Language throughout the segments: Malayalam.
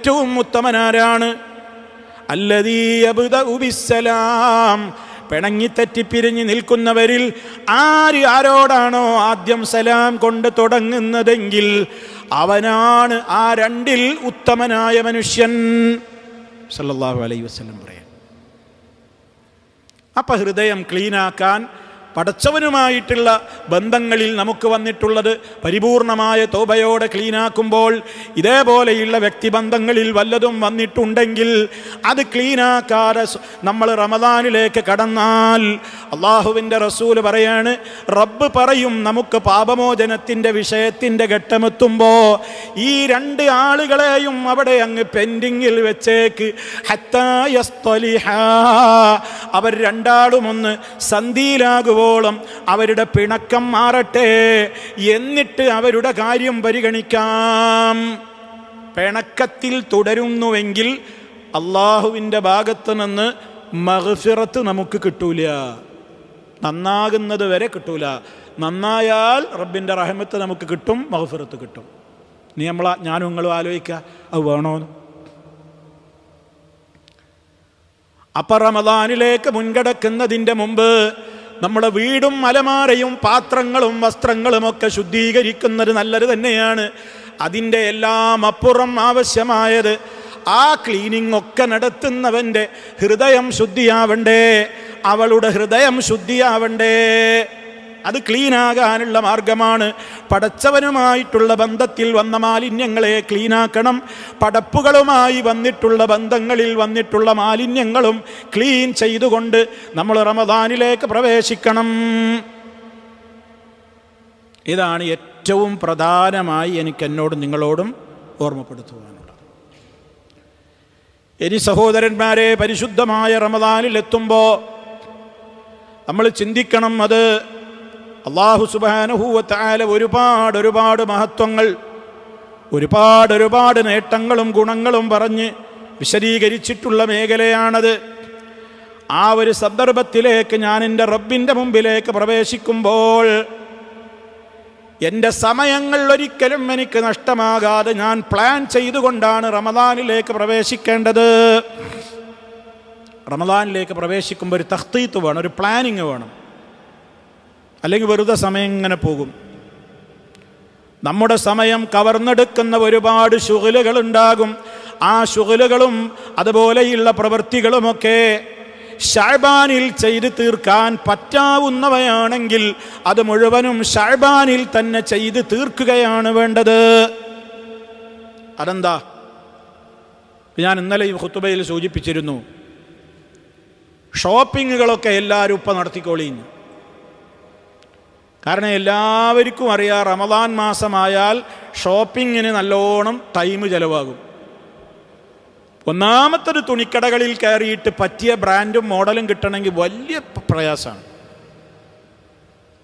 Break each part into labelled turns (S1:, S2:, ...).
S1: ഏറ്റവും ഉത്തമനാരാണ്. അല്ലതീബിസലാം പിണങ്ങിത്തെറ്റിപ്പിരിഞ്ഞ് നിൽക്കുന്നവരിൽ ആര് ആരോടാണോ ആദ്യം സലാം കൊണ്ട് തുടങ്ങുന്നതെങ്കിൽ അവനാണ് ആ രണ്ടിൽ ഉത്തമനായ മനുഷ്യൻ. സല്ലാഹു അലൈ വസ്ലം പറയാൻ. അപ്പൊ ഹൃദയം ക്ലീനാക്കാൻ പടച്ചവനുമായിട്ടുള്ള ബന്ധങ്ങളിൽ നമുക്ക് വന്നിട്ടുള്ളത് പരിപൂർണമായ തോബയോടെ ക്ലീനാക്കുമ്പോൾ ഇതേപോലെയുള്ള വ്യക്തിബന്ധങ്ങളിൽ വല്ലതും വന്നിട്ടുണ്ടെങ്കിൽ അത് ക്ലീനാക്കാതെ നമ്മൾ റമദാനിലേക്ക് കടന്നാൽ അള്ളാഹുവിന്റെ റസൂൽ പറയാണ് റബ്ബ് പറയും നമുക്ക് പാപമോചനത്തിന്റെ വിഷയത്തിന്റെ ഘട്ടമെത്തുമ്പോൾ ഈ രണ്ട് ആളുകളെയും അവിടെ അങ്ങ് പെൻഡിങ്ങിൽ വെച്ചേക്ക്. ഹത്തായ അവർ രണ്ടാളും ഒന്ന് സന്ധിയിലാകുവോളം അവരുടെ പിണക്കം മാറട്ടെ എന്നിട്ട് അവരുടെ കാര്യം പരിഗണിക്കാം. പിണക്കത്തിൽ തുടരുന്നുവെങ്കിൽ അള്ളാഹുവിന്റെ ഭാഗത്ത് നിന്ന് മഹഫിറത്ത് നമുക്ക് കിട്ടൂല. നന്നാകുന്നത് വരെ കിട്ടൂല. നന്നായാൽ റബ്ബിന്റെ റഹമത്ത് നമുക്ക് കിട്ടും മഹഫിറത്ത് കിട്ടും. നീ നമ്മളാ ഞാനും നിങ്ങളും ആലോചിക്കുക അത് വേണോന്ന് അപ്പറമദാനിലേക്ക് മുൻകടക്കുന്നതിന്റെ മുമ്പ് നമ്മുടെ വീടും മലമാരയും പാത്രങ്ങളും വസ്ത്രങ്ങളും ഒക്കെ ശുദ്ധീകരിക്കുന്നത് നല്ലത് തന്നെയാണ്. അതിന്റെ എല്ലാം അപ്പുറം ആവശ്യമായത് ആ ക്ലീനിങ് ഒക്കെ നടത്തുന്നവന്റെ ഹൃദയം ശുദ്ധിയാവണ്ടേ? അവളുടെ ഹൃദയം ശുദ്ധിയാവണ്ടേ? അത് ക്ലീനാകാനുള്ള മാർഗമാണ്. പടച്ചവനുമായിട്ടുള്ള ബന്ധത്തിൽ വന്ന മാലിന്യങ്ങളെ ക്ലീനാക്കണം. പടപ്പുകളുമായി വന്നിട്ടുള്ള ബന്ധങ്ങളിൽ വന്നിട്ടുള്ള മാലിന്യങ്ങളും ക്ലീൻ ചെയ്തുകൊണ്ട് നമ്മൾ റമദാനിലേക്ക് പ്രവേശിക്കണം. ഇതാണ് ഏറ്റവും പ്രധാനമായി എനിക്ക് എന്നോടും നിങ്ങളോടും ഓർമ്മപ്പെടുത്തുവാനുള്ളത്. ഇനി സഹോദരന്മാരെ പരിശുദ്ധമായ റമദാനിലെത്തുമ്പോൾ നമ്മൾ ചിന്തിക്കണം അത് അള്ളാഹു സുബാനുഭൂവത്തായ ഒരുപാട് ഒരുപാട് മഹത്വങ്ങൾ ഒരുപാട് ഒരുപാട് നേട്ടങ്ങളും ഗുണങ്ങളും പറഞ്ഞ് വിശദീകരിച്ചിട്ടുള്ള മേഖലയാണത്. ആ ഒരു സന്ദർഭത്തിലേക്ക് ഞാൻ എന്റെ റബ്ബിന്റെ മുമ്പിലേക്ക് പ്രവേശിക്കുമ്പോൾ എന്റെ സമയങ്ങൾ ഒരിക്കലും എനിക്ക് നഷ്ടമാകാതെ ഞാൻ പ്ലാൻ ചെയ്തുകൊണ്ടാണ് റമദാനിലേക്ക് പ്രവേശിക്കേണ്ടത്. റമദാനിലേക്ക് പ്രവേശിക്കുമ്പോൾ ഒരു തഖ്തീത്ത് വേണം ഒരു പ്ലാനിങ് വേണം. അല്ലെങ്കിൽ വെറുതെ സമയം ഇങ്ങനെ പോകും. നമ്മുടെ സമയം കവർന്നെടുക്കുന്ന ഒരുപാട് ശുഹലുകൾ ഉണ്ടാകും ആ ശുഹലുകളും അതുപോലെയുള്ള പ്രവൃത്തികളുമൊക്കെ ഷാബാനിൽ ചെയ്തു തീർക്കാൻ പറ്റാവുന്നവയാണെങ്കിൽ അത് മുഴുവനും ഷാബാനിൽ തന്നെ ചെയ്ത് തീർക്കുകയാണ് വേണ്ടത്. അതെന്താ? ഞാൻ ഇന്നലെ ഈ ഹുത്തുബയിൽ സൂചിപ്പിച്ചിരുന്നു. ഷോപ്പിങ്ങുകളൊക്കെ എല്ലാവരും ഇപ്പം നടത്തിക്കോളിഞ്ഞു കാരണം എല്ലാവർക്കും അറിയാം റമദാൻ മാസമായാൽ ഷോപ്പിങ്ങിന് നല്ലോണം ടൈം ചിലവാകും. ഒന്നാമത്തൊരു തുണിക്കടകളിൽ കയറിയിട്ട് പറ്റിയ ബ്രാൻഡും മോഡലും കിട്ടണമെങ്കിൽ വലിയ പ്രയാസമാണ്.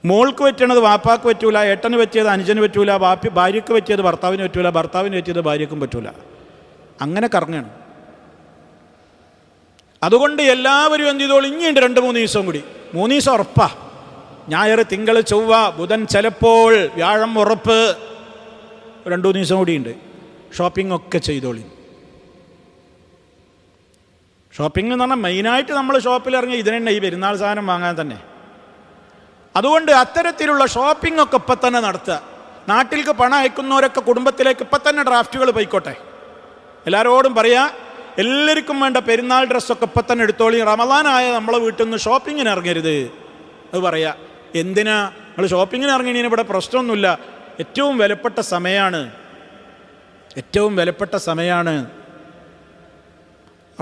S1: മോൾക്ക് പറ്റണത് വാപ്പാക്ക് പറ്റൂല ഏട്ടന് പറ്റിയത് അനുജന് പറ്റൂല വാപ്പി ഭാര്യയ്ക്ക് പറ്റിയത് ഭർത്താവിന് പറ്റൂല ഭർത്താവിന് പറ്റിയത് ഭാര്യയ്ക്കും പറ്റൂല. അങ്ങനെ കറങ്ങണം. അതുകൊണ്ട് എല്ലാവരും എന്ത് ചെയ്തോളൂ? ഇനിയുണ്ട് രണ്ട് മൂന്ന് ദിവസം കൂടി. മൂന്ന് ദിവസം ഉറപ്പാ. ഞായർ തിങ്കൾ ചൊവ്വ ബുധൻ ചിലപ്പോൾ വ്യാഴം ഉറപ്പ്. രണ്ടു ദിവസം കൂടിയുണ്ട്. ഷോപ്പിംഗ് ഒക്കെ ചെയ്തോളി. ഷോപ്പിംഗ് എന്ന് പറഞ്ഞാൽ മെയിനായിട്ട് നമ്മൾ ഷോപ്പിൽ ഇറങ്ങി ഇതിനെ ഈ പെരുന്നാൾ സാധനം വാങ്ങാൻ തന്നെ. അതുകൊണ്ട് അത്തരത്തിലുള്ള ഷോപ്പിംഗ് ഒക്കെ ഇപ്പം തന്നെ നടത്തുക. നാട്ടിലേക്ക് പണം അയക്കുന്നവരൊക്കെ കുടുംബത്തിലേക്ക് ഇപ്പം തന്നെ ഡ്രാഫ്റ്റുകൾ പോയിക്കോട്ടെ. എല്ലാവരോടും പറയാ എല്ലാവർക്കും വേണ്ട പെരുന്നാൾ ഡ്രസ്സൊക്കെ ഇപ്പം തന്നെ എടുത്തോളി. റമദാനായ നമ്മളെ വീട്ടിൽ നിന്ന് ഷോപ്പിങ്ങിന് ഇറങ്ങരുത്. അത് പറയാ. എന്തിനാ? നമ്മൾ ഷോപ്പിങ്ങിന് ഇറങ്ങിയതിന് ഇവിടെ പ്രശ്നമൊന്നുമില്ല. ഏറ്റവും വിലപ്പെട്ട സമയമാണ് ഏറ്റവും വിലപ്പെട്ട സമയമാണ്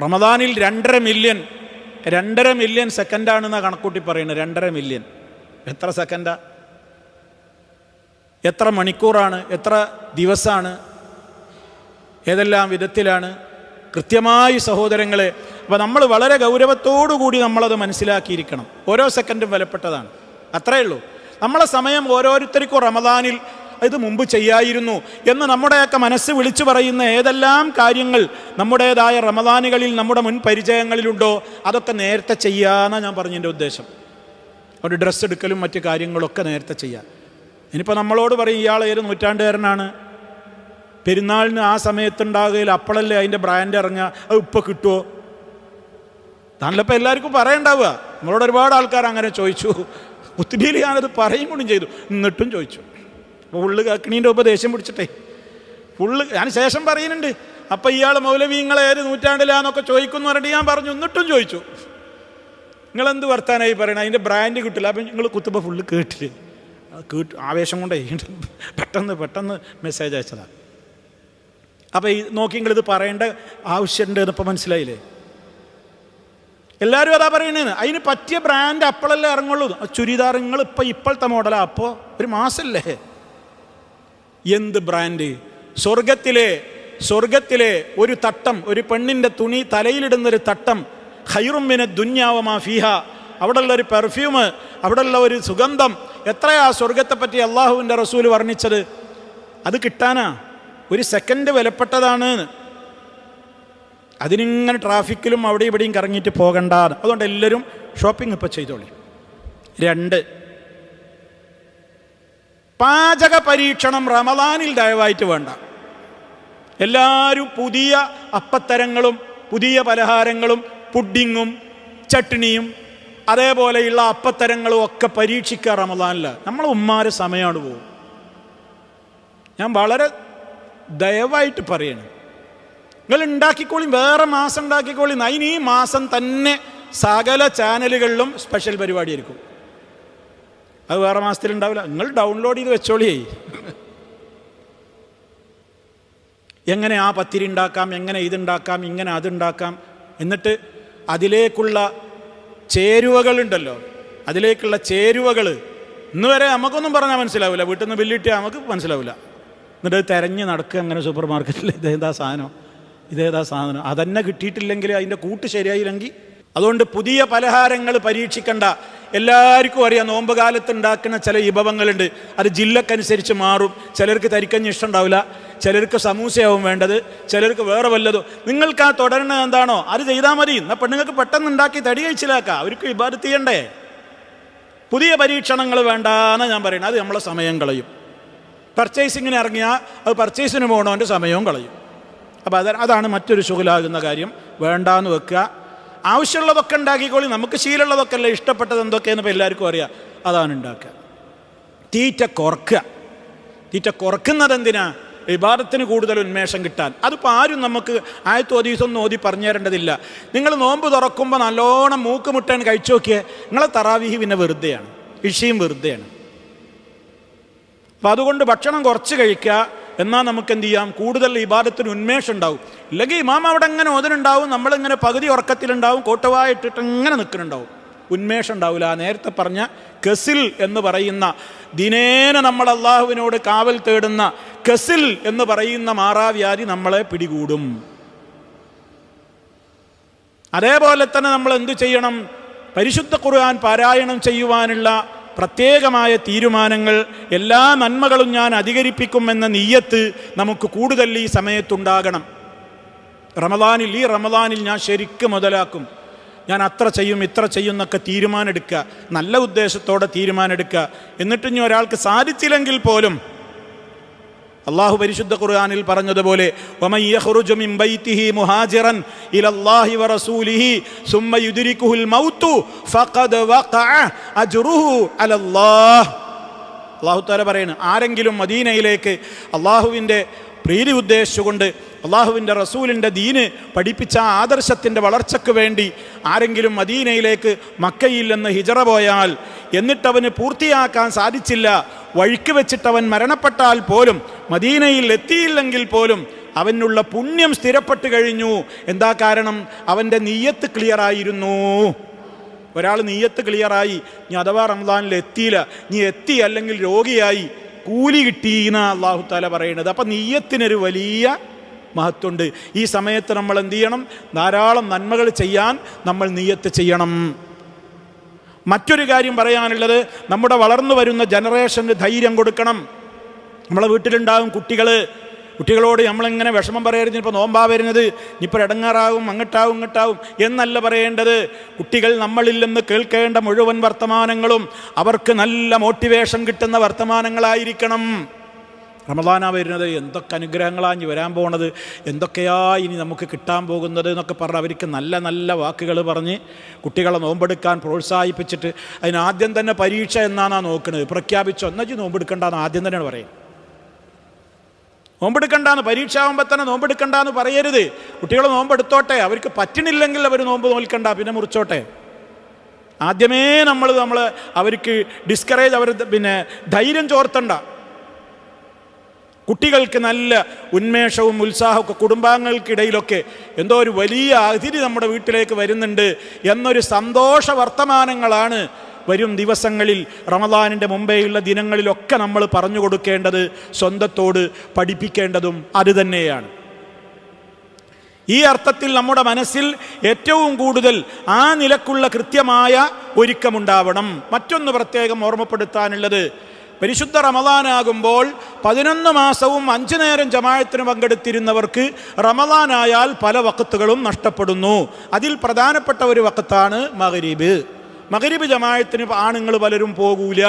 S1: റമദാനിൽ രണ്ടര മില്യൺ രണ്ടര മില്യൺ സെക്കൻഡാണെന്നാണ് കണക്കൂട്ടി പറയുന്നത്. രണ്ടര മില്യൺ എത്ര സെക്കൻഡാ എത്ര മണിക്കൂറാണ്? എത്ര ദിവസമാണ് ഏതെല്ലാം വിധത്തിലാണ്? കൃത്യമായി സഹോദരങ്ങളെ അപ്പോൾ നമ്മൾ വളരെ ഗൗരവത്തോടു കൂടി നമ്മളത് മനസ്സിലാക്കിയിരിക്കണം. ഓരോ സെക്കൻഡും വിലപ്പെട്ടതാണ്. അത്രയേ ഉള്ളൂ. നമ്മളെ സമയം ഓരോരുത്തർക്കും റമദാനിൽ ഇത് മുമ്പ് ചെയ്യായിരുന്നു എന്ന് നമ്മുടെയൊക്കെ മനസ്സ് വിളിച്ചു പറയുന്ന ഏതെല്ലാം കാര്യങ്ങൾ നമ്മുടേതായ റമദാനുകളിൽ നമ്മുടെ മുൻ പരിചയങ്ങളിലുണ്ടോ അതൊക്കെ നേരത്തെ ചെയ്യാമെന്നാണ് ഞാൻ പറഞ്ഞതിന്റെ ഉദ്ദേശം. ഒരു ഡ്രസ്സ് എടുക്കലും മറ്റ് കാര്യങ്ങളൊക്കെ നേരത്തെ ചെയ്യാം. ഇനിയിപ്പോൾ നമ്മളോട് പറയും ഇയാൾ ഏത് നൂറ്റാണ്ടുകാരനാണ്? പെരുന്നാളിന് ആ സമയത്തുണ്ടാകുകയിൽ അപ്പോഴല്ലേ അതിന്റെ ബ്രാൻഡ് ഇറങ്ങുക? അത് ഇപ്പോൾ കിട്ടുമോ താങ്കളിപ്പോൾ എല്ലാവർക്കും പറയണ്ടാവുക. നമ്മളോട് ഒരുപാട് ആൾക്കാർ അങ്ങനെ ചോദിച്ചു. മുത്തുബീലി ഞാനത് പറയും കൂടി ചെയ്തു. എന്നിട്ടും ചോദിച്ചു. ഉള്ളു കക്കിണീന്റെ ദേഷ്യം പിടിച്ചിട്ടേ. ഫുള്ള് ഞാൻ ശേഷം പറയുന്നുണ്ട്. അപ്പം ഇയാൾ മൗലവീങ്ങൾ ഏത് നൂറ്റാണ്ടിലാന്നൊക്കെ ചോദിക്കുന്നു പറഞ്ഞിട്ട് ഞാൻ പറഞ്ഞു. എന്നിട്ടും ചോദിച്ചു. നിങ്ങളെന്ത് വർത്താനായി പറയണം? അതിന്റെ ബ്രാൻഡ് കിട്ടില്ല. അപ്പം നിങ്ങൾ കുത്തുമ്പോൾ ഫുള്ള് കേട്ടില്ല? കേട്ട് ആവേശം കൊണ്ടേ പെട്ടെന്ന് പെട്ടെന്ന് മെസ്സേജ് അയച്ചതാണ് അപ്പോൾ ഈ നോക്കി നിങ്ങളിത് പറയേണ്ട ആവശ്യമുണ്ട് എന്നിപ്പോൾ മനസ്സിലായില്ലേ? എല്ലാവരും അതാ പറയണേന്ന് അതിന് പറ്റിയ ബ്രാൻഡ് അപ്പോഴല്ലേ ഇറങ്ങുള്ളൂ. ചുരിദാർ ഇപ്പം ഇപ്പോഴത്തെ മോഡലാ അപ്പോൾ ഒരു മാസമല്ലേ എന്ത് ബ്രാൻഡ് സ്വർഗത്തിലെ സ്വർഗത്തിലെ ഒരു തട്ടം ഒരു പെണ്ണിന്റെ തുണി തലയിലിടുന്നൊരു തട്ടം. ഹൈറുമ്മിന് ദുന്യാവമാ ഫീഹ. അവിടെയുള്ള ഒരു പെർഫ്യൂം അവിടെയുള്ള ഒരു സുഗന്ധം. എത്രയാ സ്വർഗത്തെ പറ്റി അള്ളാഹുവിന്റെ റസൂൽ വർണിച്ചത്? അത് കിട്ടാനാ? ഒരു സെക്കൻഡ് വിലപ്പെട്ടതാണ്. അതിനിങ്ങനെ ട്രാഫിക്കിലും അവിടെ ഇവിടെയും കറങ്ങിയിട്ട് പോകണ്ട അതുകൊണ്ട് എല്ലാവരും ഷോപ്പിംഗ് ഇപ്പോൾ ചെയ്തോളി. രണ്ട് പാചക പരീക്ഷണം റമദാനിൽ ദയവായിട്ട് വേണ്ട. എല്ലാവരും പുതിയ അപ്പത്തരങ്ങളും പുതിയ പലഹാരങ്ങളും പുഡിങ്ങും ചട്നിയും അതേപോലെയുള്ള അപ്പത്തരങ്ങളും ഒക്കെ പരീക്ഷിക്കുക റമദാനില്ല നമ്മൾ ഉമ്മാരെ സമയമാണ് പോകും ഞാൻ വളരെ ദയവായിട്ട് പറയണം. നിങ്ങൾ ഉണ്ടാക്കിക്കോളി വേറെ മാസം ഉണ്ടാക്കിക്കോളി. അതിന് ഈ മാസം തന്നെ സകല ചാനലുകളിലും സ്പെഷ്യൽ പരിപാടിയായിരിക്കും. അത് വേറെ മാസത്തിൽ ഉണ്ടാവില്ല നിങ്ങൾ ഡൗൺലോഡ് ചെയ്ത് വെച്ചോളിയേ എങ്ങനെ ആ പത്തിരി ഉണ്ടാക്കാം എങ്ങനെ ഇതുണ്ടാക്കാം ഇങ്ങനെ അതുണ്ടാക്കാം എന്നിട്ട് അതിലേക്കുള്ള ചേരുവകളുണ്ടല്ലോ. അതിലേക്കുള്ള ചേരുവകൾ. ഇന്ന് വരെ നമുക്കൊന്നും പറഞ്ഞാൽ മനസ്സിലാവില്ല. വീട്ടിൽ നിന്ന് ബില്ലിട്ടിയാൽ നമുക്ക് മനസ്സിലാവില്ല. എന്നിട്ട് തിരഞ്ഞ് നടക്കുക അങ്ങനെ സൂപ്പർ മാർക്കറ്റിൽ ഇതേതാ സാധനം? ഇതേതാ സാധനം? അതന്നെ കിട്ടിയിട്ടില്ലെങ്കിൽ അതിന്റെ കൂട്ട് ശരിയായില്ലെങ്കിൽ അതുകൊണ്ട് പുതിയ പലഹാരങ്ങൾ പരീക്ഷിക്കണ്ട. എല്ലാവർക്കും അറിയാം നോമ്പ് കാലത്ത് ഉണ്ടാക്കുന്ന ചില വിഭവങ്ങളുണ്ട്. അത് ജില്ലക്കനുസരിച്ച് മാറും. ചിലർക്ക് തരിക്കഞ്ഞ് ഇഷ്ടമുണ്ടാവില്ല. ചിലർക്ക് സമൂസയാവും വേണ്ടത്. ചിലർക്ക് വേറെ വല്ലതും. നിങ്ങൾക്ക് ആ തുടരുന്നത് എന്താണോ? അത് ചെയ്താൽ മതി. എന്നാൽ പെണ്ണുങ്ങൾക്ക് പെട്ടെന്ന് ഉണ്ടാക്കി തടി കഴിച്ചിലാക്കാം. അവർക്ക് ഇബാദത്ത് ചെയ്യണ്ടേ? പുതിയ പരീക്ഷണങ്ങൾ വേണ്ടാന്ന് ഞാൻ പറയുന്നത് അത് നമ്മളെ സമയം കളയും. പർച്ചേസിങ്ങിന് ഇറങ്ങിയാൽ അത് പർച്ചേസിന് പോകണവന്റെ സമയവും കളയും. അപ്പോൾ അത് അതാണ് മറ്റൊരു ശുഖലാകുന്ന കാര്യം. വേണ്ടാന്ന് വെക്കുക. ആവശ്യമുള്ളതൊക്കെ ഉണ്ടാക്കിക്കോളി. നമുക്ക് ശീലമുള്ളതൊക്കെ അല്ലേ? ഇഷ്ടപ്പെട്ടത് എന്തൊക്കെയെന്ന് ഇപ്പോൾ എല്ലാവർക്കും അറിയാം. അതാണ് ഉണ്ടാക്കുക. തീറ്റ കുറക്കുക. തീറ്റ കുറക്കുന്നത് എന്തിനാ? വിവാദത്തിന് കൂടുതൽ ഉന്മേഷം കിട്ടാൻ. അതിപ്പോൾ ആരും നമുക്ക് ആയത്ത് ഒതീസൊന്നും ഓതി പറഞ്ഞു തരേണ്ടതില്ല. നിങ്ങൾ നോമ്പ് തുറക്കുമ്പോൾ നല്ലോണം മൂക്ക് മുട്ടാൻ കഴിച്ചു നോക്കിയേ. നിങ്ങളെ തറാവീഹി പിന്നെ വെറുതെയാണ്. ഇഷിയും വെറുതെയാണ്. അപ്പം അതുകൊണ്ട് ഭക്ഷണം കുറച്ച് കഴിക്കുക. എന്നാൽ നമുക്ക് എന്ത് ചെയ്യാം കൂടുതൽ ഇബാദത്തിന് ഉന്മേഷം ഉണ്ടാവും ഇല്ലെങ്കിൽ ഇമാം അവിടെ അങ്ങനെ ഓതനുണ്ടാവും? നമ്മളിങ്ങനെ പകുതി ഉറക്കത്തിലുണ്ടാവും കോട്ടവായിട്ടിട്ട് ഇങ്ങനെ നിൽക്കുന്നുണ്ടാവും. ഉന്മേഷം ഉണ്ടാവില്ല നേരത്തെ പറഞ്ഞ കസിൽ എന്ന് പറയുന്ന ദിനേന നമ്മൾ അള്ളാഹുവിനോട് കാവൽ തേടുന്ന കസിൽ എന്ന് പറയുന്ന മാറാവ്യാധി നമ്മളെ പിടികൂടും. അതേപോലെ തന്നെ നമ്മൾ എന്ത് ചെയ്യണം? പരിശുദ്ധ ഖുർആൻ പാരായണം ചെയ്യുവാനുള്ള പ്രത്യേകമായ തീരുമാനങ്ങൾ എല്ലാ നന്മകളും ഞാൻ അധികരിപ്പിക്കുമെന്ന നീയത്ത് നമുക്ക് കൂടുതൽ ഈ സമയത്തുണ്ടാകണം. റമദാനിൽ ഈ റമദാനിൽ ഞാൻ ശരിക്കും മുതലാക്കും. ഞാൻ അത്ര ചെയ്യും ഇത്ര ചെയ്യും എന്നൊക്കെ തീരുമാനമെടുക്കുക. നല്ല ഉദ്ദേശത്തോടെ തീരുമാനമെടുക്കുക. എന്നിട്ട് ഇനി ഒരാൾക്ക് സാധിച്ചില്ലെങ്കിൽ പോലും അള്ളാഹു പരിശുദ്ധ ഖുർആാനിൽ പറഞ്ഞതുപോലെ അള്ളാഹു താല ആരെങ്കിലും മദീനയിലേക്ക് അള്ളാഹുവിന്റെ പ്രീതി ഉദ്ദേശിച്ചുകൊണ്ട് അള്ളാഹുവിന്റെ റസൂലിന്റെ ദീന് പഠിപ്പിച്ച ആദർശത്തിന്റെ വളർച്ചയ്ക്ക് വേണ്ടി ആരെങ്കിലും മദീനയിലേക്ക് മക്കയിൽ നിന്ന് ഹിജറ പോയാൽ എന്നിട്ടവന് പൂർത്തിയാക്കാൻ സാധിച്ചില്ല വഴിക്ക് വെച്ചിട്ടവൻ മരണപ്പെട്ടാൽ പോലും മദീനയിൽ എത്തിയില്ലെങ്കിൽ പോലും അവനുള്ള പുണ്യം സ്ഥിരപ്പെട്ട് കഴിഞ്ഞു. എന്താ കാരണം? അവന്റെ നീയത്ത് ക്ലിയറായിരുന്നു. ഒരാൾ നീയത്ത് ക്ലിയറായി നീ അഥവാ റംസാനിൽ എത്തിയില്ല നീ എത്തി അല്ലെങ്കിൽ രോഗിയായി കൂലി കിട്ടീന അള്ളാഹു താല പറയുന്നത്. അപ്പം നീയത്തിനൊരു വലിയ മഹത്വമുണ്ട് ഈ സമയത്ത് നമ്മൾ എന്ത് ചെയ്യണം? ധാരാളം നന്മകൾ ചെയ്യാൻ നമ്മൾ നീയത്ത് ചെയ്യണം. മറ്റൊരു കാര്യം പറയാനുള്ളത് നമ്മുടെ വളർന്നു വരുന്ന ജനറേഷന് ധൈര്യം കൊടുക്കണം. നമ്മളെ വീട്ടിലുണ്ടാകും കുട്ടികൾ കുട്ടികളോട് നമ്മളിങ്ങനെ വിഷമം പറയരുത് ഇപ്പോൾ നോമ്പാ വരുന്നത് ഇപ്പോൾ ഇടങ്ങാറാവും അങ്ങട്ടാവും ഇങ്ങട്ടാവും എന്നല്ല പറയേണ്ടത്. കുട്ടികൾ നമ്മളിൽ നിന്ന് കേൾക്കേണ്ട മുഴുവൻ വർത്തമാനങ്ങളും അവർക്ക് നല്ല മോട്ടിവേഷൻ കിട്ടുന്ന വർത്തമാനങ്ങളായിരിക്കണം. റമദാനാ വരുന്നത് എന്തൊക്കെ അനുഗ്രഹങ്ങളാണ് ഇനി വരാൻ പോകുന്നത് എന്തൊക്കെയാ ഇനി നമുക്ക് കിട്ടാൻ പോകുന്നത് എന്നൊക്കെ പറഞ്ഞ് അവർക്ക് നല്ല നല്ല വാക്കുകൾ പറഞ്ഞ് കുട്ടികളെ നോമ്പെടുക്കാൻ പ്രോത്സാഹിപ്പിച്ചിട്ട് അതിനാദ്യം തന്നെ പരീക്ഷ എന്നാണ് നോക്കുന്നത് പ്രഖ്യാപിച്ചോ എന്നു നോമ്പെടുക്കണ്ടെന്ന് ആദ്യം തന്നെയാണ് പറയുന്നത്. നോമ്പെടുക്കണ്ടെന്ന് പരീക്ഷ ആകുമ്പോൾ തന്നെ നോമ്പെടുക്കണ്ടെന്ന് പറയരുത്. കുട്ടികൾ നോമ്പെടുത്തോട്ടെ അവർക്ക് പറ്റണില്ലെങ്കിൽ അവർ നോമ്പ് നോൽക്കണ്ട പിന്നെ മുറിച്ചോട്ടെ. ആദ്യമേ നമ്മൾ നമ്മൾ അവർക്ക് ഡിസ്കറേജ് അവർ പിന്നെ ധൈര്യം ചോർത്തണ്ട. കുട്ടികൾക്ക് നല്ല ഉന്മേഷവും ഉത്സാഹമൊക്കെ കുടുംബാംഗങ്ങൾക്കിടയിലൊക്കെ എന്തോ ഒരു വലിയ അതിഥി നമ്മുടെ വീട്ടിലേക്ക് വരുന്നുണ്ട് എന്നൊരു സന്തോഷ വർത്തമാനങ്ങളാണ് വരും ദിവസങ്ങളിൽ റമദാനിന്റെ മുമ്പേയുള്ള ദിനങ്ങളിലൊക്കെ നമ്മൾ പറഞ്ഞു കൊടുക്കേണ്ടത് സ്വന്തത്തോട് പഠിപ്പിക്കേണ്ടതും അത് തന്നെയാണ്. ഈ അർത്ഥത്തിൽ നമ്മുടെ മനസ്സിൽ ഏറ്റവും കൂടുതൽ ആ നിലക്കുള്ള കൃത്യമായ ഒരുക്കമുണ്ടാവണം. മറ്റൊന്ന് പ്രത്യേകം ഓർമ്മപ്പെടുത്താനുള്ളത് പരിശുദ്ധ റമദാനാകുമ്പോൾ പതിനൊന്ന് മാസവും അഞ്ചു നേരം ജമായത്തിന് പങ്കെടുത്തിരുന്നവർക്ക് റമദാനായാൽ പല വക്കത്തുകളും നഷ്ടപ്പെടുന്നു. അതിൽ പ്രധാനപ്പെട്ട ഒരു വക്കത്താണ് മഗരീബ്. മഗരീബ് ജമായത്തിന് ആണുങ്ങൾ പലരും പോകൂല.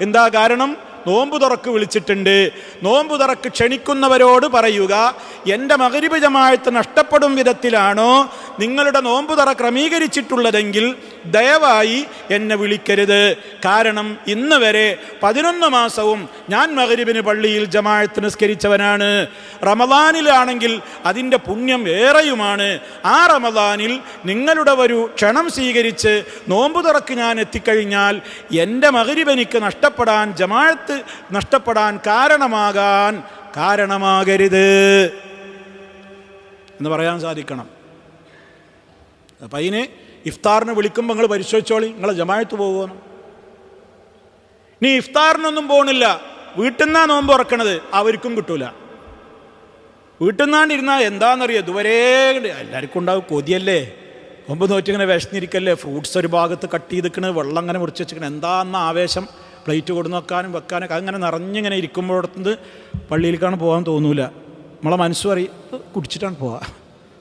S1: എന്താ കാരണം? നോമ്പ് തുറക്ക് വിളിച്ചിട്ടുണ്ട്. നോമ്പു തുറക്ക് ക്ഷണിക്കുന്നവരോട് പറയുക എന്റെ ജമായത്ത് നഷ്ടപ്പെടും വിധത്തിലാണോ നിങ്ങളുടെ നോമ്പു തുറ ക്രമീകരിച്ചിട്ടുള്ളതെങ്കിൽ ദയവായി എന്നെ വിളിക്കരുത്. കാരണം ഇന്ന് വരെ പതിനൊന്ന് മാസവും ഞാൻ മകരിബിന് പള്ളിയിൽ ജമായത്ത് നിസ്കരിച്ചവനാണ്. റമദാനിലാണെങ്കിൽ അതിന്റെ പുണ്യം ഏറെയുമാണ് ആ റമദാനിൽ നിങ്ങളുടെ ഒരു ക്ഷണം സ്വീകരിച്ച് നോമ്പു തുറക്ക് ഞാൻ എത്തിക്കഴിഞ്ഞാൽ എന്റെ മകരിബ് എനിക്ക് നഷ്ടപ്പെടാൻ ജമാഅത്ത് നഷ്ടപ്പെടാൻ കാരണമാകാൻ കാരണമാകരുത്. എന്ന് പറയാൻ സാധിക്കണം. അപ്പം അതിന് ഇഫ്താറിന് വിളിക്കുമ്പോൾ നിങ്ങൾ പരിശോധിച്ചോളി. നിങ്ങളെ ജമായത്ത് പോകുമെന്ന് നീ ഇഫ്താറിനൊന്നും പോകണില്ല വീട്ടിൽ നിന്നാ നോമ്പ് ഉറക്കണത് അവർക്കും കിട്ടൂല. വീട്ടിൽ നിന്നാണ്ടിരുന്നാൽ എന്താണെന്നറിയോ ഇതുവരെ എല്ലാവർക്കും ഉണ്ടാവും. കൊതിയല്ലേ? നോമ്പ് നോറ്റിങ്ങനെ വിശന്നിരിക്കല്ലേ? ഫ്രൂട്ട്സ് ഒരു ഭാഗത്ത് കട്ട് ചെയ്തിക്കണ് വെള്ളം അങ്ങനെ മുറിച്ച് വെച്ചിരിക്കണം എന്താണെന്ന ആവേശം? പ്ലേറ്റ് കൊടുന്ന് വെക്കാനും വെക്കാനൊക്കെ അങ്ങനെ നിറഞ്ഞിങ്ങനെ ഇരിക്കുമ്പോഴത്തുനിന്ന് പള്ളിയിലേക്കാണ് പോകാൻ തോന്നൂല. നമ്മളെ മനസ്സ് പറയും "ഇത് കുടിച്ചിട്ടാണ് പോവുക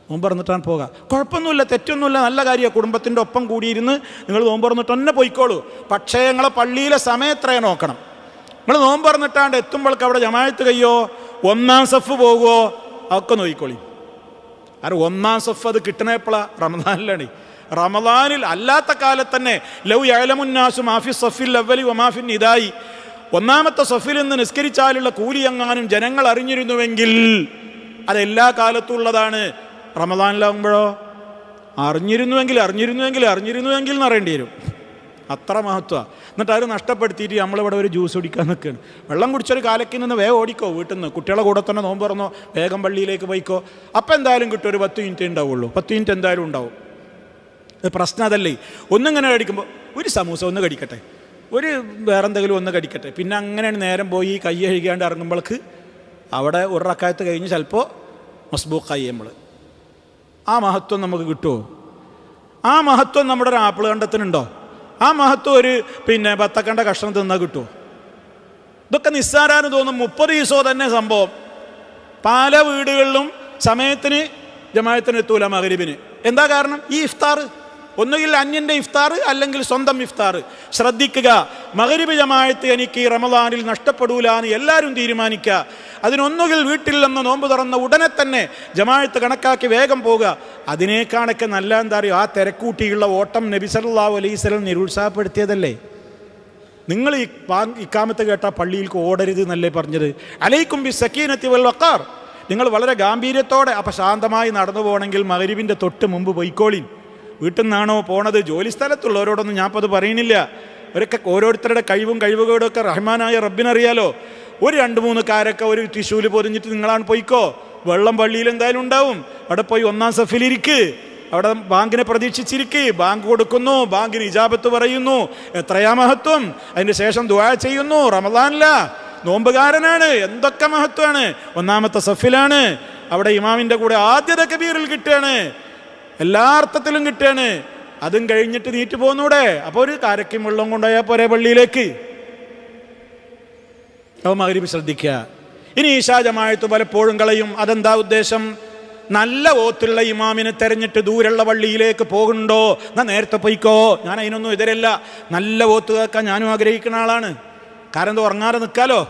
S1: നോമ്പ് തുറന്നിട്ടാണ് പോകുക കുഴപ്പമൊന്നുമില്ല തെറ്റൊന്നുമില്ല നല്ല കാര്യമാണ്. കുടുംബത്തിന്റെ ഒപ്പം കൂടിയിരുന്ന് നിങ്ങൾ നോമ്പ് തുറന്നിട്ട് തന്നെ പോയിക്കോളൂ. പക്ഷേ ഞങ്ങളെ പള്ളിയിലെ സമയം എത്രയാണ് നോക്കണം. നിങ്ങൾ നോമ്പ് തുറന്നിട്ടാണ്ട് എത്തുമ്പോൾക്ക് അവിടെ ജമായത്ത് കയ്യോ ഒന്നാം സഫ് പോകുമോ അതൊക്കെ നോക്കിക്കോളി. കാരണം ഒന്നാം സഫ് അത് കിട്ടണേപ്പളാ റമദാനിലാണ്. റമദാനിൽ അല്ലാത്ത കാലത്ത് തന്നെ ലൗ യലമുന്നാസു മാഫി സഫിൽ അവലി ഒമാഫിൻ ഇതായി ഒന്നാമത്തെ സഫിൽ നിന്ന് നിസ്കരിച്ചാലുള്ള കൂലി എങ്ങാനും ജനങ്ങൾ അറിഞ്ഞിരുന്നുവെങ്കിൽ അതെല്ലാ കാലത്തും ഉള്ളതാണ്. റമദാനിലാകുമ്പോഴോ അറിഞ്ഞിരുന്നുവെങ്കിൽ അറിഞ്ഞിരുന്നുവെങ്കിൽ അറിഞ്ഞിരുന്നുവെങ്കിൽ എന്ന് അറിയേണ്ടി വരും. അത്ര മഹത്വ. എന്നിട്ട് അത് നഷ്ടപ്പെടുത്തിയിട്ട് നമ്മളിവിടെ ഒരു ജ്യൂസ് കുടിക്കാൻ നിൽക്കുകയാണ്. വെള്ളം കുടിച്ചൊരു കാലക്കിൽ നിന്ന് വേഗം ഓടിക്കോ വീട്ടിൽ നിന്ന് കുട്ടികളെ കൂടെ തന്നെ നോമ്പ് തുറന്നോ വേഗം പള്ളിയിലേക്ക് പോയിക്കോ. അപ്പം എന്തായാലും കിട്ടും ഒരു പത്ത് മിനിറ്റ് ഉണ്ടാവുള്ളൂ. പത്ത് മിനിറ്റ് എന്തായാലും ഉണ്ടാവും. പ്രശ്നം അതല്ലേ. ഒന്നിങ്ങനെ കടിക്കുമ്പോൾ ഒരു സമൂസ ഒന്ന് കടിക്കട്ടെ. ഒരു വേറെന്തെങ്കിലും ഒന്ന് കടിക്കട്ടെ. പിന്നെ അങ്ങനെയാണ് നേരം പോയി കൈ കഴുകാണ്ട് ഇറങ്ങുമ്പോൾക്ക് അവിടെ ഒരു റക്കായത്ത് കഴിഞ്ഞ് ചിലപ്പോൾ മസ്ബൂക്കായി നമ്മൾ ആ മഹത്വം നമുക്ക് കിട്ടുമോ ആ മഹത്വം നമ്മുടെ ഒരു ആപ്പിൾ കണ്ടത്തിനുണ്ടോ ആ മഹത്വം ഒരു പിന്നെ ബത്തക്കണ്ട കഷ്ണം തിന്നാൽ കിട്ടുമോ ഇതൊക്കെ നിസ്സാരാന്ന് തോന്നും മുപ്പത് ദിവസമോ തന്നെ സംഭവം. പല വീടുകളിലും സമയത്തിന് ജമായത്തിന് എത്തൂല മകരിബിന് എന്താ കാരണം? ഈ ഇഫ്താർ ഒന്നുകിൽ അന്യന്റെ ഇഫ്താർ അല്ലെങ്കിൽ സ്വന്തം ഇഫ്താർ. ശ്രദ്ധിക്കുക മകരിബ് ജമായത്ത് എനിക്ക് ഈ റമദാനിൽ നഷ്ടപ്പെടൂല എന്ന് എല്ലാവരും തീരുമാനിക്കുക. അതിനൊന്നുകിൽ വീട്ടിൽ നിന്ന് നോമ്പ് തുറന്ന ഉടനെ തന്നെ ജമായത്ത് കണക്കാക്കി വേഗം പോകുക അതിനേക്കാണൊക്കെ നല്ല എന്താ പറയുക ആ തിരക്കൂട്ടിയുള്ള ഓട്ടം നബി സല്ലല്ലാഹു അലൈഹി സ്വലം നിരുത്സാഹപ്പെടുത്തിയതല്ലേ? നിങ്ങൾ ഈ ഇക്കാമത്ത് കേട്ട പള്ളിയിലേക്ക് ഓടരുത് എന്നല്ലേ പറഞ്ഞത്? അലൈക്കും ബി സക്കീനത്തി വൽ നിങ്ങൾ വളരെ ഗാംഭീര്യത്തോടെ അപ്പം ശാന്തമായി നടന്നു പോകണമെങ്കിൽ മകരിവിന്റെ തൊട്ട് മുമ്പ് പൊയ്ക്കോളിൻ. വീട്ടിൽ നിന്നാണോ പോണത്? ജോലി സ്ഥലത്തുള്ളവരോടൊന്നും ഞാൻ അപ്പോൾ അത് പറയുന്നില്ല. അവരൊക്കെ ഓരോരുത്തരുടെ കഴിവും കഴിവുകളും ഒക്കെ റഹ്മാനായ റബ്ബിനറിയാലോ? ഒരു രണ്ട് മൂന്ന് കാരൊക്കെ ഒരു ടിഷ്യൂൽ പൊതിഞ്ഞിട്ട് നിങ്ങളാണ് പോയിക്കോ? വെള്ളം പള്ളിയിൽ എന്തായാലും ഉണ്ടാവും. അവിടെ പോയി ഒന്നാം സഫിലിരിക്ക് അവിടെ ബാങ്കിനെ പ്രതീക്ഷിച്ചിരിക്കെ. ബാങ്ക് കൊടുക്കുന്നു. ബാങ്കിന് ഇജാബത്ത് പറയുന്നു. എത്രയാ മഹത്വം? അതിന് ശേഷം ദുആ ചെയ്യുന്നു. റമദാനില്ല നോമ്പുകാരനാണ്. എന്തൊക്കെ മഹത്വമാണ്? ഒന്നാമത്തെ സഫിലാണ്. അവിടെ ഇമാമിന്റെ കൂടെ ആദ്യത്തെ കബീറിൽ കിട്ടുകയാണ്. എല്ലാ അർത്ഥത്തിലും കിട്ടുകയാണ്. അതും കഴിഞ്ഞിട്ട് നീറ്റ് പോകുന്നൂടെ? അപ്പോൾ ഒരു കാരക്കും വെള്ളം കൊണ്ടുപോയാൽ പോരെ പള്ളിയിലേക്ക്? അവ മകരിബ് ശ്രദ്ധിക്കുക. ഇനി ഈശാ പലപ്പോഴും കളയും. അതെന്താ ഉദ്ദേശം? നല്ല ഓത്തുള്ള ഇമാമിനെ തെരഞ്ഞിട്ട് ദൂരെയുള്ള പള്ളിയിലേക്ക് പോകുന്നുണ്ടോ? എന്നാ നേരത്തെ പോയിക്കോ. ഞാൻ അതിനൊന്നും എതിരല്ല. നല്ല ഓത്ത് കേൾക്കാൻ ഞാനും ആഗ്രഹിക്കുന്ന ആളാണ്. കാരണം എന്താ ഉറങ്ങാതെ നിൽക്കാലോ?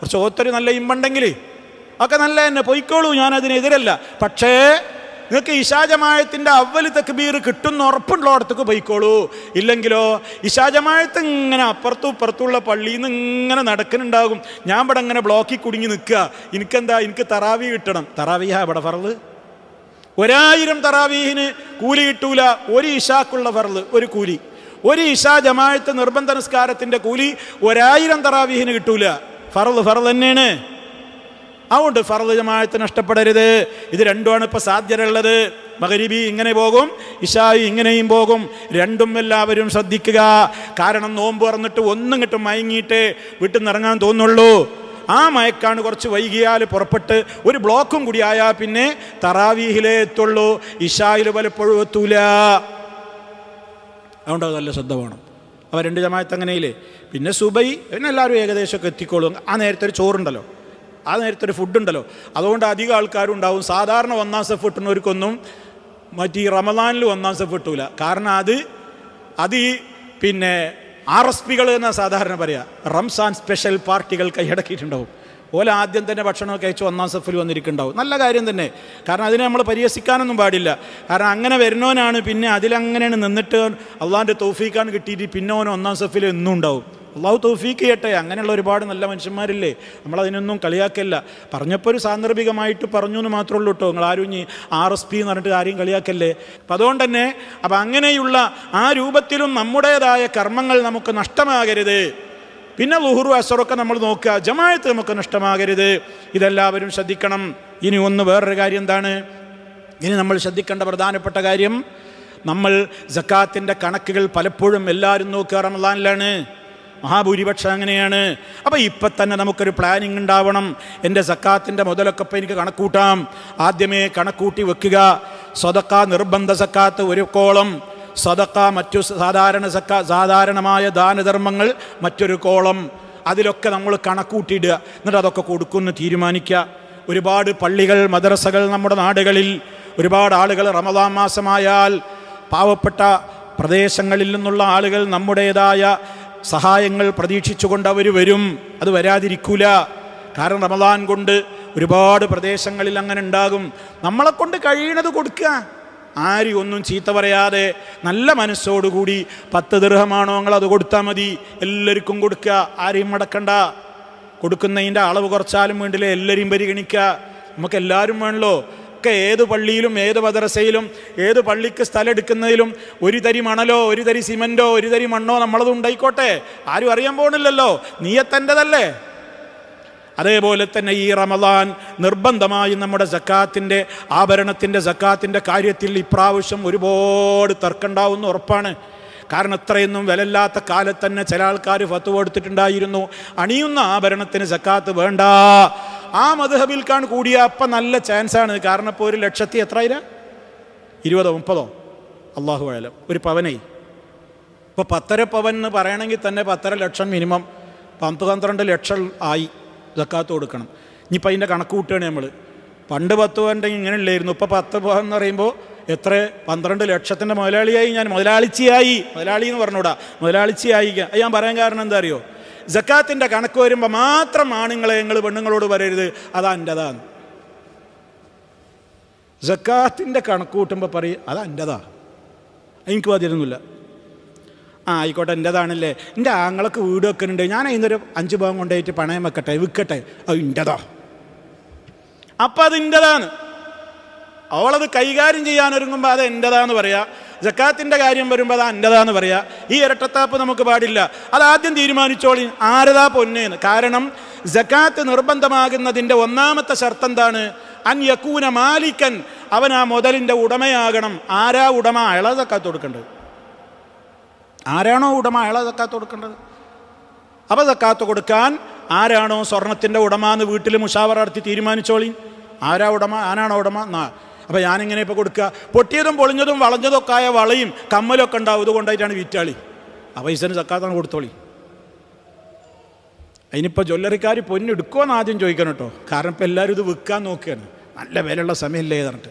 S1: കുറച്ച് ഓത്തൊരു നല്ല ഇമ്പുണ്ടെങ്കിൽ ഒക്കെ നല്ല തന്നെ. പൊയ്ക്കോളൂ. ഞാൻ അതിനെതിരല്ല. പക്ഷേ നിങ്ങൾക്ക് ഇഷാജമായത്തിന്റെ അവൽ തക്ബീർ കിട്ടുന്ന ഉറപ്പുള്ളടത്തേക്ക് പോയിക്കോളൂ. ഇല്ലെങ്കിലോ ഇഷാജമായത്ത് ഇങ്ങനെ അപ്പുറത്തും ഇപ്പുറത്തുള്ള പള്ളിയിൽ നിന്ന് ഇങ്ങനെ നടക്കുന്നുണ്ടാകും. ഞാൻ ഇവിടെ ഇങ്ങനെ ബ്ലോക്കിൽ കുടുങ്ങി നിൽക്കുക. എനിക്കെന്താ എനിക്ക് തറാവി കിട്ടണം. തറാവിയാ ഇവിടെ ഫറൽ ഒരായിരം തറാവീഹിന് കൂലി കിട്ടൂല. ഒരു ഇഷാക്കുള്ള ഫറൽ ഒരു കൂലി. ഒരു ഇഷാ ജമായത്ത് നിർബന്ധ നിസ്കാരത്തിന്റെ കൂലി ഒരായിരം തറാവീഹിന് കിട്ടൂല. ഫറൽ ഫറൽ തന്നെയാണ്. അതുകൊണ്ട് ഫറദ് ജമാഅത്ത് നഷ്ടപ്പെടരുത്. ഇത് രണ്ടുമാണ് ഇപ്പോൾ സാധ്യതയുള്ളത്. മകരിബി ഇങ്ങനെ പോകും ഇഷായി ഇങ്ങനെയും പോകും. രണ്ടും എല്ലാവരും ശ്രദ്ധിക്കുക. കാരണം നോമ്പ് പറഞ്ഞിട്ട് ഒന്നും കിട്ടും മയങ്ങിയിട്ട് വീട്ടിൽ നിന്ന് ഇറങ്ങാൻ തോന്നുള്ളൂ ആ മയക്കാണ് കുറച്ച് വൈകിയാൽ പുറപ്പെട്ട് ഒരു ബ്ലോക്കും കൂടി ആയാൽ പിന്നെ തറാവീഹിലേ എത്തുള്ളൂ. ഇഷായിൽ പലപ്പോഴും എത്തൂല. അതുകൊണ്ട് അത് നല്ല ശ്രദ്ധ വേണം. അവ രണ്ട് ജമാഅത്ത് അങ്ങനെയില്ലേ? പിന്നെ സുബൈ പിന്നെ എല്ലാവരും ഏകദേശമൊക്കെ എത്തിക്കോളും. ആ നേരത്തെ ഒരു ചോറുണ്ടല്ലോ. ആ നേരത്തെ ഒരു ഫുഡ് ഉണ്ടല്ലോ അതുകൊണ്ട് അധികം ആൾക്കാരും ഉണ്ടാവും. സാധാരണ ഒന്നാം സെഫ് കിട്ടുന്നവർക്കൊന്നും മറ്റേ ഈ റമദാനിൽ ഒന്നാം സെഫ് കിട്ടൂല. കാരണം അത് അത് ഈ പിന്നെ ആർ എസ് പികൾ എന്നാ സാധാരണ പറയാ. റംസാൻ സ്പെഷ്യൽ പാർട്ടികൾ കൈയടക്കിയിട്ടുണ്ടാവും. ഓല ആദ്യം തന്നെ ഭക്ഷണം കഴിച്ച് ഒന്നാം സെഫിൽ വന്നിരിക്കുന്നുണ്ടാവും. നല്ല കാര്യം തന്നെ. കാരണം അതിനെ നമ്മൾ പരിഹസിക്കാനൊന്നും പാടില്ല. കാരണം അങ്ങനെ വരുന്നവനാണ് പിന്നെ അതിലങ്ങനെയാണ് നിന്നിട്ട് അള്ളാഹിന്റെ തൗഫീഖാണ് കിട്ടിയിട്ട് പിന്നെ ഓൻ ഒന്നാം സെഫിൽ എന്നും ഉണ്ടാവും. അള്ളാഹു തൗഫീക്ക് ചെയ്യട്ടെ അങ്ങനെയുള്ള ഒരുപാട് നല്ല മനുഷ്യന്മാരില്ലേ? നമ്മളതിനൊന്നും കളിയാക്കല്ല. പറഞ്ഞപ്പോൾ ഒരു സാന്ദർഭികമായിട്ട് പറഞ്ഞു എന്ന് മാത്രമേ ഉള്ളൂ കേട്ടോ നിങ്ങൾ ആരും ഇനി ആർ എസ് പി എന്ന് പറഞ്ഞിട്ട് ആരെയും കളിയാക്കല്ലേ? അപ്പം അതുകൊണ്ട് തന്നെ അപ്പം അങ്ങനെയുള്ള ആ രൂപത്തിലും നമ്മുടേതായ കർമ്മങ്ങൾ നമുക്ക് നഷ്ടമാകരുത്. പിന്നെ ലുഹുറു അസറൊക്കെ നമ്മൾ നോക്കുക. ജമായത്ത് നമുക്ക് നഷ്ടമാകരുത്. ഇതെല്ലാവരും ശ്രദ്ധിക്കണം. ഇനി ഒന്ന് വേറൊരു കാര്യം എന്താണ്? ഇനി നമ്മൾ ശ്രദ്ധിക്കേണ്ട പ്രധാനപ്പെട്ട കാര്യം നമ്മൾ ജക്കാത്തിന്റെ കണക്കുകൾ പലപ്പോഴും എല്ലാവരും നോക്കുക റമദാനിലാണ്. മഹാഭൂരിപക്ഷം അങ്ങനെയാണ്. അപ്പോൾ ഇപ്പം തന്നെ നമുക്കൊരു പ്ലാനിങ് ഉണ്ടാവണം. എന്റെ സക്കാത്തിന്റെ മുതലൊക്കെ ഇപ്പം എനിക്ക് കണക്കൂട്ടാം. ആദ്യമേ കണക്കൂട്ടി വെക്കുക. സ്വതക്ക നിർബന്ധ സക്കാത്ത് ഒരു കോളം. സ്വതക്ക മറ്റു സാധാരണ സക്ക സാധാരണമായ ദാനധർമ്മങ്ങൾ മറ്റൊരു കോളം. അതിലൊക്കെ നമ്മൾ കണക്കൂട്ടിയിടുക. എന്നിട്ട് അതൊക്കെ കൊടുക്കുമെന്ന് തീരുമാനിക്കുക. ഒരുപാട് പള്ളികൾ മദ്രസകൾ നമ്മുടെ നാടുകളിൽ. ഒരുപാട് ആളുകൾ റമദാൻ മാസമായാൽ പാവപ്പെട്ട പ്രദേശങ്ങളിൽ നിന്നുള്ള ആളുകൾ നമ്മുടേതായ സഹായങ്ങൾ പ്രതീക്ഷിച്ചുകൊണ്ട് അവർ വരും. അത് വരാതിരിക്കൂല. കാരണം റമദാൻ കൊണ്ട് ഒരുപാട് പ്രദേശങ്ങളിൽ അങ്ങനെ ഉണ്ടാകും. നമ്മളെ കൊണ്ട് കഴിയണത് കൊടുക്കുക. ആരും ഒന്നും ചീത്ത പറയാതെ നല്ല മനസ്സോടുകൂടി പത്ത് ദൃഹമാണോ നിങ്ങൾ അത് കൊടുത്താൽ മതി. എല്ലാവർക്കും കൊടുക്കുക. ആരെയും മടക്കണ്ട. കൊടുക്കുന്നതിന്റെ അളവ് കുറച്ചാലും വേണ്ടില്ല? എല്ലാവരെയും പരിഗണിക്കുക. നമുക്ക് എല്ലാവരും വേണല്ലോ. ഒക്കെ ഏത് പള്ളിയിലും ഏത് മദ്രസയിലും ഏത് പള്ളിക്ക് സ്ഥലം എടുക്കുന്നതിലും ഒരു തരി മണലോ ഒരു തരി സിമന്റോ ഒരു തരി മണ്ണോ നമ്മളത് ഉണ്ടായിക്കോട്ടെ. ആരും അറിയാൻ പോകണില്ലല്ലോ നീയത്തന്റെതല്ലേ? അതേപോലെ തന്നെ ഈ റമദാൻ നിർബന്ധമായും നമ്മുടെ സക്കാത്തിന്റെ ആഭരണത്തിന്റെ സക്കാത്തിന്റെ കാര്യത്തിൽ ഇപ്രാവശ്യം ഒരുപാട് തർക്കമുണ്ടാവുന്ന ഉറപ്പാണ്. കാരണം ഇത്രയൊന്നും വിലല്ലാത്ത കാലത്ത് തന്നെ ചില ആൾക്കാർ ഫത്ത് കൊടുത്തിട്ടുണ്ടായിരുന്നു അണിയുന്ന ആഭരണത്തിന് സക്കാത്ത് വേണ്ട. ആ മധുഹബിൽക്കാൺ കൂടിയ അപ്പം നല്ല ചാൻസാണ് കാരണം ഇപ്പോൾ ഒരു ലക്ഷത്തി എത്രയില്ല ഇരുപതോ മുപ്പതോ? അള്ളാഹു ആയാലും ഒരു പവനേ. ഇപ്പോൾ പത്തര പവൻ എന്ന് പറയണമെങ്കിൽ തന്നെ പത്തര ലക്ഷം മിനിമം പത്ത് പന്ത്രണ്ട് ലക്ഷം ആയി സക്കാത്ത് കൊടുക്കണം. ഇനിയിപ്പോൾ അതിന്റെ കണക്ക് കൂട്ടുകയാണ് നമ്മൾ പണ്ട് പത്ത് പവന്റെ ഇങ്ങനെ ഇല്ലായിരുന്നു ഇപ്പോൾ പത്ത് പവൻ എന്ന് പറയുമ്പോൾ എത്ര? പന്ത്രണ്ട് ലക്ഷത്തിന്റെ മുതലാളിയായി ഞാൻ മുതലാളിച്ചിയായി. മുതലാളി എന്ന് പറഞ്ഞൂടാ മുതലാളിച്ചിയായി. ഞാൻ പറയാൻ കാരണം എന്താ അറിയോ? ജക്കാത്തിന്റെ കണക്ക് വരുമ്പോൾ മാത്രം ആണുങ്ങളെ ഞങ്ങൾ പെണ്ണുങ്ങളോട് പറയരുത്. അതാ എന്റെതാണ് ജക്കാത്തിന്റെ കണക്ക് കൂട്ടുമ്പോൾ പറയും അതാ എന്റെതാ എനിക്ക് ബാധ്യതയൊന്നുമില്ല ആ ആയിക്കോട്ടെ എന്റെതാണല്ലേ എന്റെ ആങ്ങളൊക്കെ വീട് വെക്കുന്നുണ്ട്. ഞാൻ അതിനൊരു അഞ്ച് ഭാഗം കൊണ്ടുപോയിട്ട് പണയം വെക്കട്ടെ വിൽക്കട്ടെ. അത് എന്റെതാ അപ്പം അത് എന്റെതാണ് അവളത് കൈകാര്യം ചെയ്യാൻ ഒരുങ്ങുമ്പോൾ അത് എന്റെതാന്ന് പറയാ. ജക്കാത്തിന്റെ കാര്യം വരുമ്പോൾ അത് എന്റെതാന്ന് പറയാ. ഈ ഇരട്ടത്താപ്പ് നമുക്ക് പാടില്ല. അത് ആദ്യം തീരുമാനിച്ചോളി. ആരതാ പൊന്നേന്ന്. കാരണം ജക്കാത്ത് നിർബന്ധമാകുന്നതിന്റെ ഒന്നാമത്തെ ഷർത്ത് എന്താണ് അൻ യക്കൂന മാലിക്കൻ. അവൻ ആ മുതലിന്റെ ഉടമയാകണം. ആരാ ഉടമ? അയാളെ ജക്കാത്ത് കൊടുക്കേണ്ടത്. ആരാണോ ഉടമ? അയാളെ ജക്കാത്ത് കൊടുക്കേണ്ടത്. അവ ജക്കാത്ത് കൊടുക്കാൻ ആരാണോ സ്വർണത്തിന്റെ ഉടമ എന്ന് വീട്ടിൽ മുഷാവറ നടത്തി തീരുമാനിച്ചോളി. ആരാ ഉടമ? ആനാണോ ഉടമ? എന്നാ അപ്പോൾ ഞാനിങ്ങനെ ഇപ്പോൾ കൊടുക്കുക. പൊട്ടിയതും പൊളിഞ്ഞതും വളഞ്ഞതൊക്കെ ആയ വളയും കമ്മലൊക്കെ ഉണ്ടാവും. ഇതുകൊണ്ടായിട്ടാണ് വിറ്റാളി. ആ പൈസന് സക്കാത്താണ് കൊടുത്തോളി. അതിനിപ്പോൾ ജ്വല്ലറിക്കാർ പൊന്നെടുക്കുമോ എന്ന് ആദ്യം ചോദിക്കണം കേട്ടോ. കാരണം ഇപ്പോൾ എല്ലാവരും ഇത് വിൽക്കാൻ നോക്കുകയാണ്. നല്ല വിലയുള്ള സമയമല്ലേ പറഞ്ഞിട്ട്.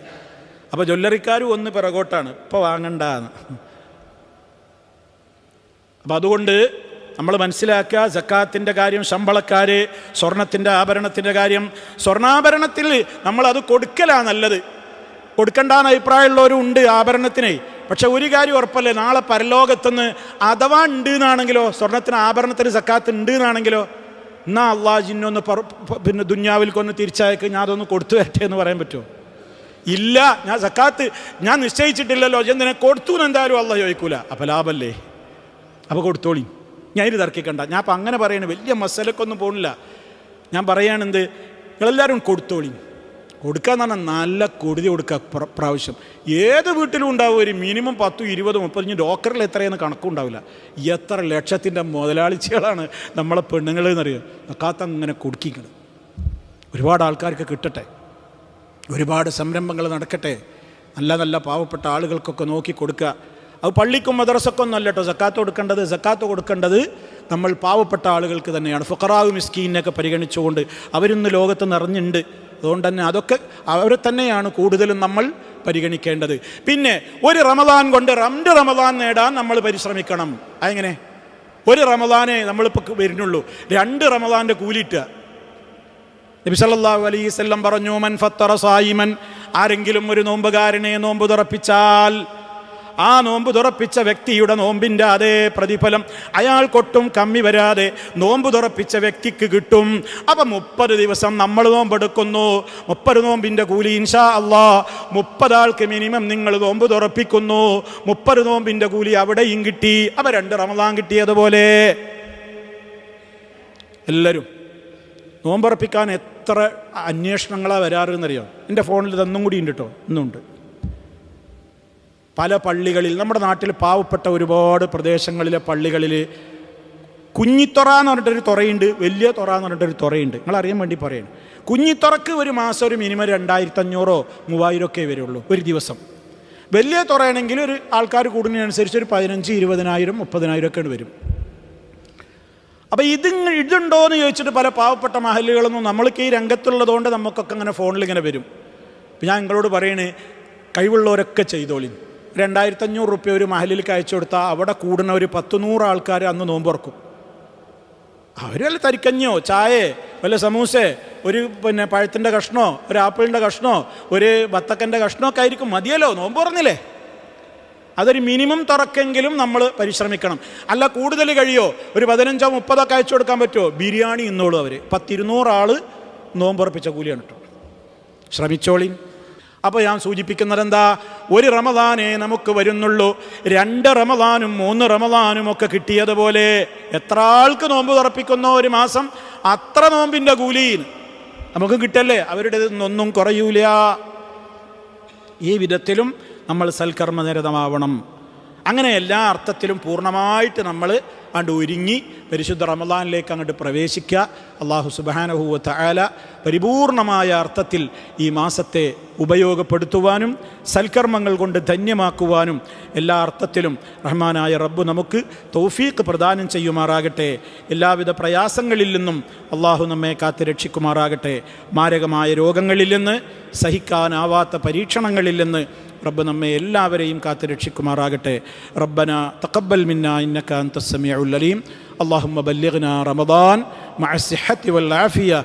S1: അപ്പോൾ ജ്വല്ലറിക്കാരും ഒന്ന് പിറകോട്ടാണ്. ഇപ്പോൾ വാങ്ങണ്ട അപ്പം അതുകൊണ്ട് നമ്മൾ മനസ്സിലാക്കുക ജക്കാത്തിന്റെ കാര്യം ശമ്പളക്കാർ സ്വർണത്തിന്റെ ആഭരണത്തിന്റെ കാര്യം. സ്വർണാഭരണത്തിൽ നമ്മളത് കൊടുക്കലാണ് നല്ലത്. കൊടുക്കണ്ടെന്ന് അഭിപ്രായമുള്ളവരും ഉണ്ട് ആഭരണത്തിന്. പക്ഷെ ഒരു കാര്യം ഉറപ്പല്ലേ നാളെ പരലോകത്തുനിന്ന് അഥവാ ഉണ്ട് എന്നാണെങ്കിലോ സ്വർണത്തിന് ആഭരണത്തിന് സക്കാത്ത് ഉണ്ട് എന്നാണെങ്കിലോ എന്നാ അള്ളാഹ് ജിന്നൊന്ന് പിന്നെ പിന്നെ ദുന്യാവിൽക്കൊന്ന് തിരിച്ചയക്ക് ഞാൻ അതൊന്ന് കൊടുത്തു വരട്ടെ എന്ന് പറയാൻ പറ്റുമോ? ഇല്ല ഞാൻ സക്കാത്ത് ഞാൻ നിശ്ചയിച്ചിട്ടില്ലല്ലോ എന്തിനെ കൊടുത്തു എന്തായാലും അള്ളാഹ് ചോദിക്കൂല. അപ്പം ലാഭല്ലേ? അപ്പോൾ കൊടുത്തോളി. ഞാൻ ഇത് തർക്കിക്കണ്ട. ഞാൻ അപ്പം അങ്ങനെ പറയണേ വലിയ മസലക്കൊന്നും പോണില്ല. ഞാൻ പറയുകയാണെന്ത് നിങ്ങളെല്ലാവരും കൊടുത്തോളി. കൊടുക്കാന്ന് പറഞ്ഞാൽ നല്ല കൊടുതി കൊടുക്കുക പ്രാവശ്യം. ഏത് വീട്ടിലും ഉണ്ടാവും ഒരു മിനിമം പത്തും ഇരുപതും മുപ്പത്തഞ്ചും ഡോക്ടറിൽ എത്രയെന്ന് കണക്കുണ്ടാവില്ല എത്ര ലക്ഷത്തിന്റെ മുതലാളിച്ചുകളാണ് നമ്മളെ പെണ്ണുങ്ങൾ എന്നറിയാം അക്കാത്ത അങ്ങനെ കൊടുക്കിക്കുന്നത് ഒരുപാട് ആൾക്കാർക്ക് കിട്ടട്ടെ. ഒരുപാട് സംരംഭങ്ങൾ നടക്കട്ടെ. നല്ല നല്ല പാവപ്പെട്ട ആളുകൾക്കൊക്കെ നോക്കി കൊടുക്കുക. അത് പള്ളിക്കും മദ്രസക്കൊന്നും അല്ല കേട്ടോ. സക്കാത്ത് കൊടുക്കേണ്ടത് സക്കാത്ത് കൊടുക്കേണ്ടത് നമ്മൾ പാവപ്പെട്ട ആളുകൾക്ക് തന്നെയാണ്. ഫുക്കറാവ് മിസ്കീനൊക്കെ പരിഗണിച്ചുകൊണ്ട് അവരിന്ന് ലോകത്ത് നിറഞ്ഞുണ്ട്. അതുകൊണ്ട് തന്നെ അതൊക്കെ അവരെ തന്നെയാണ് കൂടുതലും നമ്മൾ പരിഗണിക്കേണ്ടത്. പിന്നെ ഒരു റമദാൻ കൊണ്ട് രണ്ട് റമദാൻ നേടാൻ നമ്മൾ പരിശ്രമിക്കണം. അതെങ്ങനെ? ഒരു റമദാനെ നമ്മളിപ്പോൾ വരുന്നുള്ളൂ. രണ്ട് റമദാന്റെ കൂലിട്ടുക നബി സല്ലല്ലാഹു അലൈഹി വസല്ലം പറഞ്ഞു മൻ ഫത്തറ സായിമൻ. ആരെങ്കിലും ഒരു നോമ്പുകാരനെ നോമ്പ് തുറപ്പിച്ചാൽ ആ നോമ്പ് തുറപ്പിച്ച വ്യക്തിയുടെ നോമ്പിന്റെ അതേ പ്രതിഫലം അയാൾക്കൊട്ടും കമ്മി വരാതെ നോമ്പ് തുറപ്പിച്ച വ്യക്തിക്ക് കിട്ടും. അപ്പം മുപ്പത് ദിവസം നമ്മൾ നോമ്പെടുക്കുന്നു. മുപ്പത് നോമ്പിന്റെ കൂലി ഇൻഷാ അള്ളാ മുപ്പതാൾക്ക് മിനിമം നിങ്ങൾ നോമ്പ് തുറപ്പിക്കുന്നു. മുപ്പത് നോമ്പിന്റെ കൂലി അവിടെയും കിട്ടി. അപ്പം രണ്ട് റമദാൻ കിട്ടിയതുപോലെ. എല്ലാവരും നോമ്പുറപ്പിക്കാൻ എത്ര അന്വേഷണങ്ങളാണ് വരാറെന്നറിയാം എന്റെ ഫോണിൽ ഇതൊന്നും കൂടി ഉണ്ട് കേട്ടോ ഇന്നുണ്ട്. പല പള്ളികളിൽ നമ്മുടെ നാട്ടിൽ പാവപ്പെട്ട ഒരുപാട് പ്രദേശങ്ങളിലെ പള്ളികളിൽ കുഞ്ഞിത്തൊറ എന്ന് പറഞ്ഞിട്ടൊരു തുറയുണ്ട് വലിയ തുറ എന്ന് പറഞ്ഞിട്ടൊരു തുറയുണ്ട്. നിങ്ങൾ അറിയാൻ വേണ്ടി പറയാണ്. കുഞ്ഞിത്തുറക്ക് ഒരു മാസം ഒരു മിനിമം രണ്ടായിരത്തി അഞ്ഞൂറോ മൂവായിരം ഒക്കെ വരുള്ളൂ ഒരു ദിവസം. വലിയ തുറയാണെങ്കിൽ ഒരു ആൾക്കാർ കൂടുന്നതിനനുസരിച്ച് ഒരു പതിനഞ്ച് ഇരുപതിനായിരം മുപ്പതിനായിരം ഒക്കെ വരും. അപ്പോൾ ഇത് ഇതുണ്ടോ എന്ന് ചോദിച്ചിട്ട് പല പാവപ്പെട്ട മഹലുകളൊന്നും നമ്മൾക്ക് ഈ രംഗത്തുള്ളതുകൊണ്ട് നമുക്കൊക്കെ അങ്ങനെ ഫോണിൽ ഇങ്ങനെ വരും. ഞാൻ നിങ്ങളോട് പറയണേ കഴിവുള്ളവരൊക്കെ ചെയ്തോളി രണ്ടായിരത്തി അഞ്ഞൂറ് റുപ്യ ഒരു മഹലിലേക്ക് അയച്ചു കൊടുത്താൽ അവിടെ കൂടുന്ന ഒരു പത്ത് നൂറ് ആൾക്കാർ അന്ന് നോമ്പുറക്കും അവർ വല്ല തരിക്കഞ്ഞോ? ചായേ? വല്ല സമൂസേ? ഒരു പിന്നെ പഴത്തിന്റെ കഷ്ണോ? ഒരു ആപ്പിളിന്റെ കഷ്ണോ? ഒരു ബത്തക്കന്റെ കഷ്ണോ ഒക്കെ ആയിരിക്കും. മതിയല്ലോ? നോമ്പ് തുറന്നില്ലേ? അതൊരു മിനിമം തുറക്കെങ്കിലും നമ്മൾ പരിശ്രമിക്കണം. അല്ല കൂടുതൽ കഴിയോ? ഒരു പതിനഞ്ചോ മുപ്പതൊക്കെ അയച്ചു കൊടുക്കാൻ പറ്റുമോ? ബിരിയാണി ഇന്നോളൂ അവർ പത്തിരുന്നൂറ് ആൾ നോമ്പുറപ്പിച്ച കൂലിയാണ് കേട്ടോ. ശ്രമിച്ചോളി അപ്പോൾ ഞാൻ സൂചിപ്പിക്കുന്നത് എന്താ ഒരു റമദാനേ നമുക്ക് വരുന്നുള്ളൂ. രണ്ട് റമദാനും മൂന്ന് റമദാനും ഒക്കെ കിട്ടിയതുപോലെ എത്ര ആൾക്ക് നോമ്പ് തുറപ്പിക്കുന്ന ഒരു മാസം? അത്ര നോമ്പിന്റെ കൂലിയിൽ നമുക്ക് കിട്ടല്ലേ? അവരുടെ ഒന്നും കുറയൂല. ഈ വിധത്തിലും നമ്മൾ സൽക്കർമ്മനിരതമാവണം. അങ്ങനെ എല്ലാ അർത്ഥത്തിലും പൂർണമായിട്ട് നമ്മൾ അങ്ങോട്ട് ഒരുങ്ങി പരിശുദ്ധ റമദാനിലേക്ക് അങ്ങോട്ട് പ്രവേശിക്കുക അള്ളാഹു സുബാനഹുവത്ത് ആല പരിപൂർണമായ അർത്ഥത്തിൽ ഈ മാസത്തെ ഉപയോഗപ്പെടുത്തുവാനും സൽക്കർമ്മങ്ങൾ കൊണ്ട് ധന്യമാക്കുവാനും എല്ലാ അർത്ഥത്തിലും റഹ്മാനായ റബ്ബ് നമുക്ക് തൗഫീഖ് പ്രദാനം ചെയ്യുമാറാകട്ടെ. എല്ലാവിധ പ്രയാസങ്ങളിൽ നിന്നും അള്ളാഹു നമ്മെ കാത്ത് രക്ഷിക്കുമാറാകട്ടെ. മാരകമായ രോഗങ്ങളിൽ നിന്ന് സഹിക്കാനാവാത്ത പരീക്ഷണങ്ങളിൽ നിന്ന് റബ്ബ് നമ്മെ എല്ലാവരെയും കാത്തു രക്ഷിക്കുമാറാകട്ടെ. റബ്ബന തക്കബൽ മിന്ന ഇന്നക്ക അന്തസ്സമിയ ഉല്ലലീം അള്ളാഹുമ്മ ബല്യഗ്ന റമദാൻ മഅസിഹത്തി വൽ ആഫിയ.